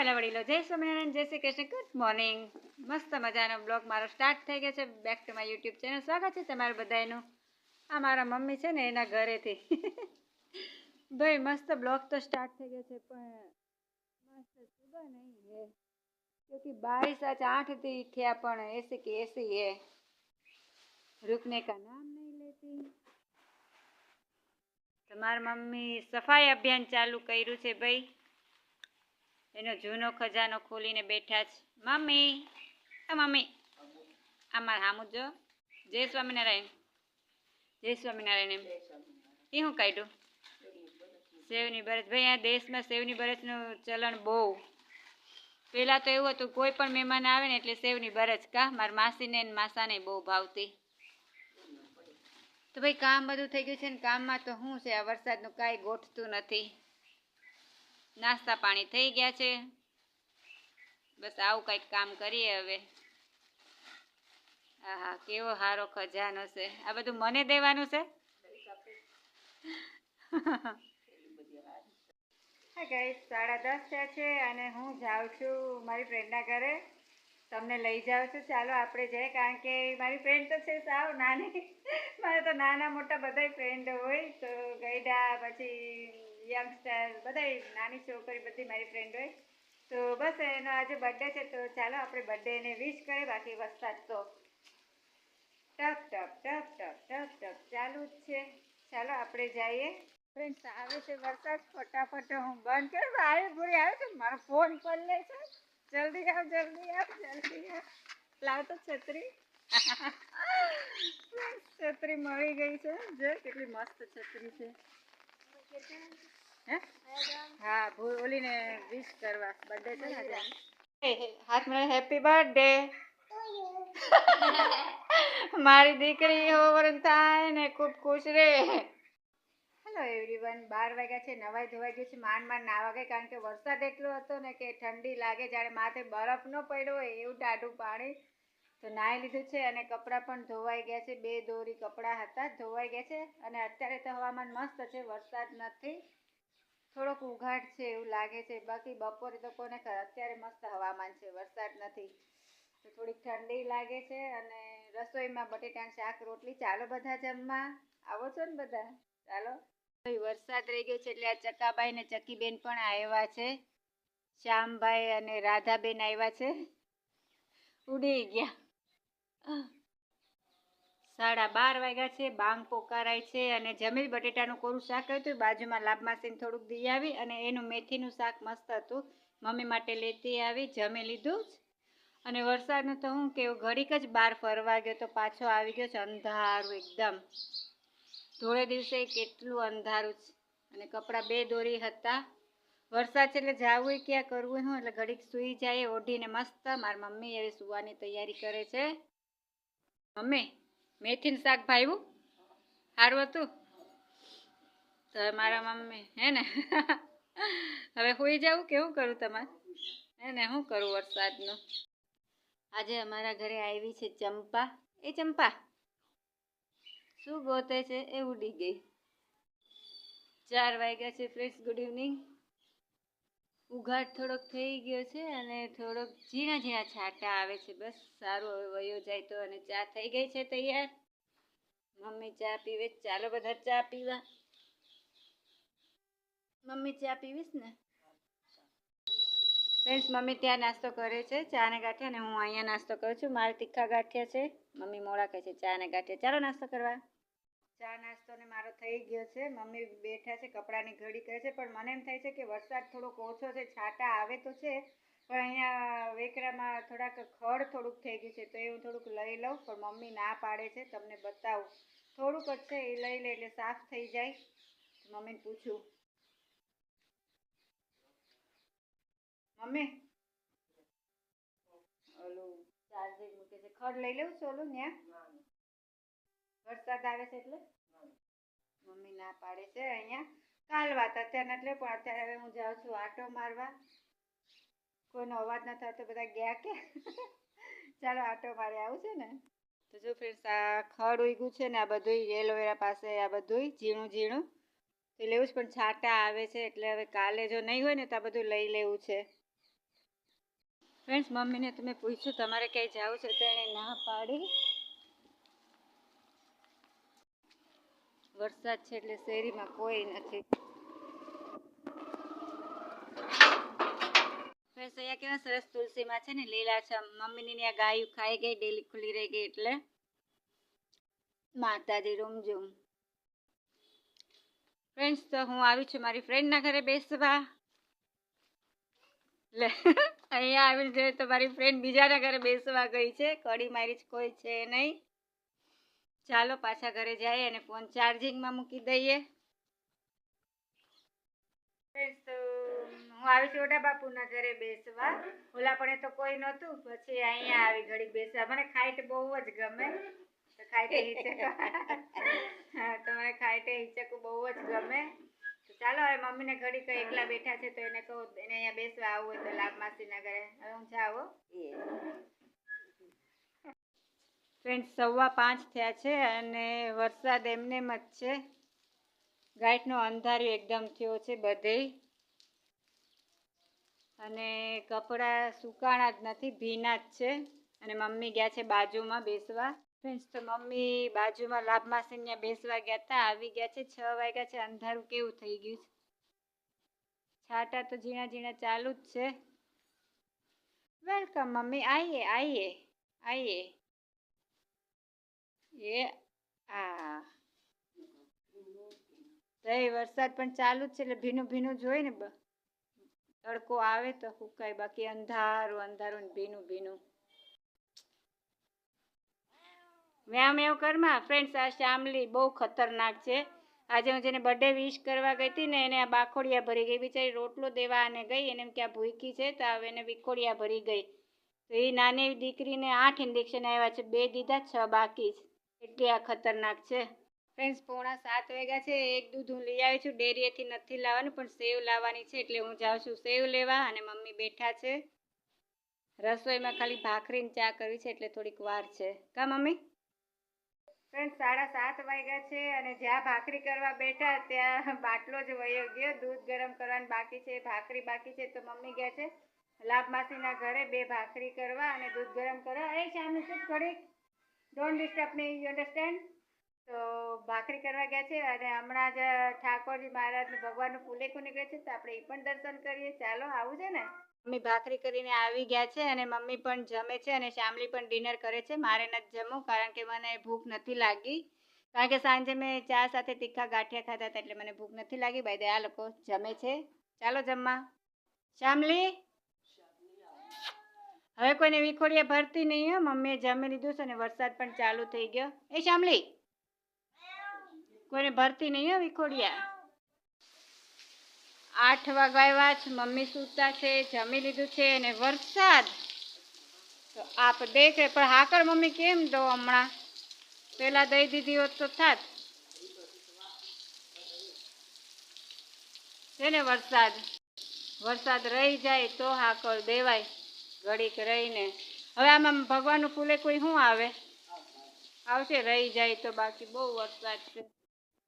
પહેલાં વડીલો જય સ્વામિનારાયણ જય શ્રી કૃષ્ણ ગુડ મોર્નિંગ મસ્ત મજાનો બ્લોગ મારો સ્ટાર્ટ થઈ ગયો છે back to my YouTube channel સ્વાગત છે તમારું બધાનું આ મારા મમ્મી છે ને એના ઘરેથી ભાઈ મસ્ત બ્લોગ તો સ્ટાર્ટ થઈ ગયો છે પણ મસ્ત સુબહ નહીં હે क्योंकि बारिश आज आठ थी थया પણ ऐसे की ऐसी है रुकने का नाम नहीं लेती તમારી મમ્મી સફાઈ અભિયાન ચાલુ કર્યું છે ભાઈ એનો જૂનો ખજાનો ખોલીને બેઠા છે. મમ્મી, આ મમ્મી. આમાં સામું જો જય સ્વામિનારાયણ. જય સ્વામિનારાયણ એમ. એ શું કાઢ્યું સેવની બરસ ભાઈ, આ દેશમાં સેવની બરસનું ચલણ બહુ. પહેલાં તો એવું હતું, કોઈ પણ મહેમાન આવે ને એટલે સેવની બરસ કા? મારા માસીને માસાને બહુ ભાવતી. તો ભાઈ, કામ બધું થઈ ગયું છે ને કામમાં તો શું છે? આ વરસાદનું કાંઈ ગોઠતું નથી. નાસ્તા પાણી થઈ ગયા છે. બસ આવું કંઈક કામ કરીએ હવે. હા કેવો સારો ખજાનો છે. આ બધું મને દેવાનું છે? હા ગાઈસ સાડા દસ થયા છે અને હું જાઉં છું મારી ફ્રેન્ડના ઘરે. તમને લઈ જાઉં છું. ચાલો આપણે જઈએ, કારણ કે મારી ફ્રેન્ડ તો છે સાવ નાની. મારે તો નાના મોટા બધાય ફ્રેન્ડ હોય. તો ગઈડા, પછી યંગસ્ટર બધાય નાની છોકરી બધી મારી ફ્રેન્ડ હોય. તો બસ એનો આજે બર્થડે છે, તો ચાલો આપણે બર્થડે એને વિશ કરીએ, બાકી વરસાદ તો ટપ ટપ ટપ ટપ ટપ ટપ ચાલુ જ છે. ચાલો આપણે જઈએ. ફ્રેન્ડ્સ આવે છે વરસાદ, ફટાફટ હું બંધ કરું. આવે ભૂરી આવે છે, મારો ફોન પર લે છે. જલ્દી આવ જલ્દી આવ જલ્દી આવ. લાવ તો છત્રી. છત્રી મળી ગઈ છે. જો કેટલી મસ્ત છત્રી છે. હે? ઓલીને વિશ કરવા. બર્થડે છે ને હાથ મને હેપી બર્થડે મારી દીકરી હોવરન થાય ને ખૂબ ખુશ રહે હેલો એવરીવન બાર વાગ્યા છે, નવાઈ ધોવાઈ ગયું છે. માંડ માંડ નાવા ગઈ કારણ કે વરસાદ એટલો હતો ને કે ઠંડી લાગે જાણે માથે બરફ ન પડ્યો હોય એવું ટાઢું પાણી તો નાહી લીધું છે અને કપડાં પણ ધોવાઈ ગયા છે. બે દોરી કપડાં હતા, ધોવાઈ ગયા છે અને અત્યારે તો હવામાન મસ્ત છે, વરસાદ નથી. થોડોક ઉઘાટ છે એવું લાગે છે. બાકી બપોરે તો કોને અત્યારે મસ્ત હવામાન છે, વરસાદ નથી. તો થોડીક ઠંડી લાગે છે અને રસોઈમાં બટેટાનું શાક, રોટલી. ચાલો બધા જમવા. આવો છો ને બધા? ચાલો. વરસાદ રહી ગયો છે એટલે આ ચકાભાઈ ને ચકીબેન પણ આવ્યા છે. શ્યામભાઈ અને રાધાબેન આવ્યા છે. ઉડી ગયા. સાડા બાર વાગ્યા છે, બાંગ પોકારાય છે અને જમીલ બટેટાનું કોરું શાક હતું. બાજુમાં લાભમાસીને થોડુંક દઈ આવી અને એનું મેથીનું શાક મસ્ત હતું. મમ્મી માટે લેતી આવી, જમી લીધું જ. અને વરસાદનું તો હું કેવું, ઘડીક જ બહાર ફરવા ગયો તો પાછો આવી ગયો છે, અંધારું એકદમ. ધોળે દિવસે કેટલું અંધારું છે. અને કપડાં બે દોરી હતા. વરસાદ છે એટલે જવું ક્યાં કરવું હું, એટલે ઘડીક સૂઈ જાય, ઓઢીને મસ્ત મારી મમ્મી એવી સુવાની તૈયારી કરે છે. મમ્મી, મેથીનું શાક ભાવ્યું? સારું હતું? તો મારા મમ્મી, હે ને? હવે સુઈ જાવું કેવું કરું તમારે? હે ને શું કરું વરસાદનું? આજે અમારા ઘરે આવી છે ચંપા. એ ચંપા, શું ગોતે છે? એ ઉડી ગઈ. ચાર વાગ્યા છે ફ્રેન્ડ્સ ગુડ ઇવનિંગ ઉઘાટ થોડોક થઈ ગયો છે અને થોડોક ઝીણા ઝીણા છાંટા આવે છે. બસ સારું હવે વયો જાય તો અને ચા થઈ ગઈ છે તૈયાર? મમ્મી ચા પીવે? ચાલો બધા ચા પીવા. મમ્મી ચા પીવીશ ને? ફ્રેન્ડ્સ, મમ્મી ત્યાં નાસ્તો કરે છે ચા ને ગાંઠે અને હું અહીંયા નાસ્તો કરું છું. મારે તીખા ગાંઠિયા છે. મમ્મી મોડા કહે છે ચા ને ગાંઠિયા ચાલો નાસ્તો કરવા. ચા નાસ્તો ને મારો થઈ ગયો છે. મમ્મી બેઠા છે, કપડાની ઘડી કરે છે, પણ મને એમ થાય છે કે વરસાદ થોડોક ઓછો છે, છાંટા આવે તો છે, પણ અહીંયા વેકરામાં થોડાક ખડ થોડુંક થઈ ગયું છે, તો એ હું થોડુંક લઈ લઉં, પણ મમ્મી ના પાડે છે, તમને બતાવું. થોડુંક જ છે, એ લઈ લે એટલે સાફ થઈ જાય. મમ્મીને પૂછું. મમ્મી? ઓલું ચાર્જિંગ મૂકે છે, ખડ લઈ લઉં છું ઓલું ત્યાં વરસાદ આવે છે એટલે? મમ્મી ના પાડે છે અહીંયા. કાલ વાત અત્યારે એટલે પણ અત્યારે હવે હું જાઉં છું આટો મારવા. કોઈનો અવાજ ન થાય તો બધા ગયા કે? ચાલો, આટો મારી આવું છે ને. તો જો ફ્રેન્ડ્સ આ ખડ ઉગ્યું છે ને, આ બધું એલોવેરા પાસે, આ બધું ઝીણું ઝીણું. તો લેવું જ પણ છાંટા આવે છે, એટલે હવે કાલે જો નહીં હોય ને, તો આ બધું લઈ લેવું છે. ફ્રેન્ડ્સ મમ્મીને તમે પૂછ્યું, તમારે ક્યાંય જવું છે, તો એણે ના પાડી. વરસાદ છે એટલે શેરીમાં કોઈ નથી. અહીંયા કેવા સરસ તુલસીમાં છે ને લીલાછમ મમ્મીની ત્યાં ગાયું ખાઈ ગઈ, ડેલી ખુલ્લી રહી ગઈ એટલે. માતાજી રૂમઝૂમ. ફ્રેન્ડ્સ તો હું આવી છું મારી ફ્રેન્ડના ઘરે બેસવા. લે, અહીંયા આવીને જોઈએ તો મારી ફ્રેન્ડ બીજાના ઘરે બેસવા ગઈ છે. કડી મારી કોઈ છે નહીં. ચાલો પાછા ઘરે જઈએ અને ફોન ચાર્જિંગમાં મૂકી દઈએ. તો હું આવી છું ઓડા બાપુના ઘરે બેસવા. ઓલા પણ તો કોઈ નહોતું. પછી અહીંયા આવી ઘડી બેસવા. મને ખાઈટ બહુ જ ગમે. તો ખાઈટે હિચક. હા તો મને ખાઈટે હિચક બહુ જ ગમે. તો ચાલો હવે મમ્મીને ઘડી કઈ એકલા બેઠા છે તો એને કહું એને અહીંયા બેસવા આવવું હોય તો લાભ માસીના ઘરે. હવે હું જાઉં ફ્રેન્ડ સવા પાંચ થયા છે અને વરસાદ એમને જ છે. ગાઈટનો અંધાર્યો એકદમ થયો છે બધે અને કપડાં સુકાણા જ નથી, ભીના જ છે. અને મમ્મી ગયા છે બાજુમાં બેસવા. ફ્રેન્ડ્સ તો મમ્મી બાજુમાં લાભમાસીને બેસવા ગયા હતા. આવી ગયા છે, છ વાગ્યા છે. અંધારું કેવું થઈ ગયું છે? છાટા તો ઝીણા ઝીણા ચાલુ જ છે. Welcome mummy. આઈએ આઈએ આઈએ. એ આ. તઈ વરસાદ પણ ચાલુ જ છે એટલે ભીનું ભીનું જોઈ ને તડકો આવે તો સુકાય બાકી અંધારું અંધારું ને ભીનું ભીનું. મેં એવું કરમાં ફ્રેન્ડ્સ આ શામલી બહુ ખતરનાક છે. આજે હું જેને બર્થડે વિશ કરવા ગઈ હતી ને એને આ બાખોડિયા ભરી ગઈ. બિચારી રોટલો દેવા અને ગઈ એને એમ કે આ ભૂખી છે તો હવે એને વિખોડિયા ભરી ગઈ. તો એ નાની દીકરીને આઠ ઇન્જેક્શન આવ્યા છે. બે દીધા, છ બાકી છે. એટલી આ ખતરનાક છે. ફ્રેન્ડ્સ પોણા સાત વાગ્યા છે. એક દૂધ હું લઈ આવી છું. ડેરીએથી નથી લાવવાનું પણ સેવ લાવવાની છે એટલે હું જાઉં છું સેવ લેવા અને મમ્મી બેઠા છે. રસોઈમાં ખાલી ભાખરી ને ચા કરવી છે એટલે થોડીક વાર છે. કા મમ્મી? ફ્રેન્ડ સાડા સાત વાગ્યા છે અને જ્યાં ભાખરી કરવા બેઠા ત્યાં બાટલો જ વયો ગયો. દૂધ ગરમ કરવાનું બાકી છે ભાખરી બાકી છે તો મમ્મી ગયા છે લાભ માસીના ઘરે બે ભાખરી કરવા અને દૂધ ગરમ કરવા. એ શામની શું ઘડીક don't disturb me you understand તો ભાખરી કરવા ગયા છે અને હમણાં જ ઠાકોરજી મહારાજનું ભગવાનનું ફૂલેકું નીકળે છે તો આપણે એ પણ દર્શન કરીએ. ચાલો, આવું છે ને? મમ્મી ભાખરી કરીને આવી ગયા છે અને મમ્મી પણ જમે છે અને શામલી પણ ડિનર કરે છે. મારે નથી જમવું કારણ કે મને ભૂખ નથી લાગી. કારણ કે સાંજે મેં ચા સાથે તીખા ગાંઠિયા ખાધા હતા એટલે મને ભૂખ નથી લાગી. ભાઈ આ લોકો જમે છે. ચાલો જમવા. શામલી? હવે કોઈને વિખોડિયા ભરતી નહીં હો. મમ્મીએ જમી લીધું છે અને વરસાદ પણ ચાલુ થઈ ગયો. એ શામલી, કોઈને ભરતી નહીં હો વિખોડિયા? આઠ વાગ્યા જ મમ્મી સૂતા છે, જમી લીધું છે અને વરસાદ. તો આપ દેખે, પણ હાકર મમ્મી કેમ દો હમણાં? પેલા દઈ દીધી હોત તો થાત. છે ને વરસાદ? વરસાદ રહી જાય તો હાકર દેવાય. ઘડીક રહીને. હવે આમાં ભગવાનનું ફૂલે કોઈ શું આવે? આવશે, રહી જાય તો બાકી બહુ વરસાદ છે.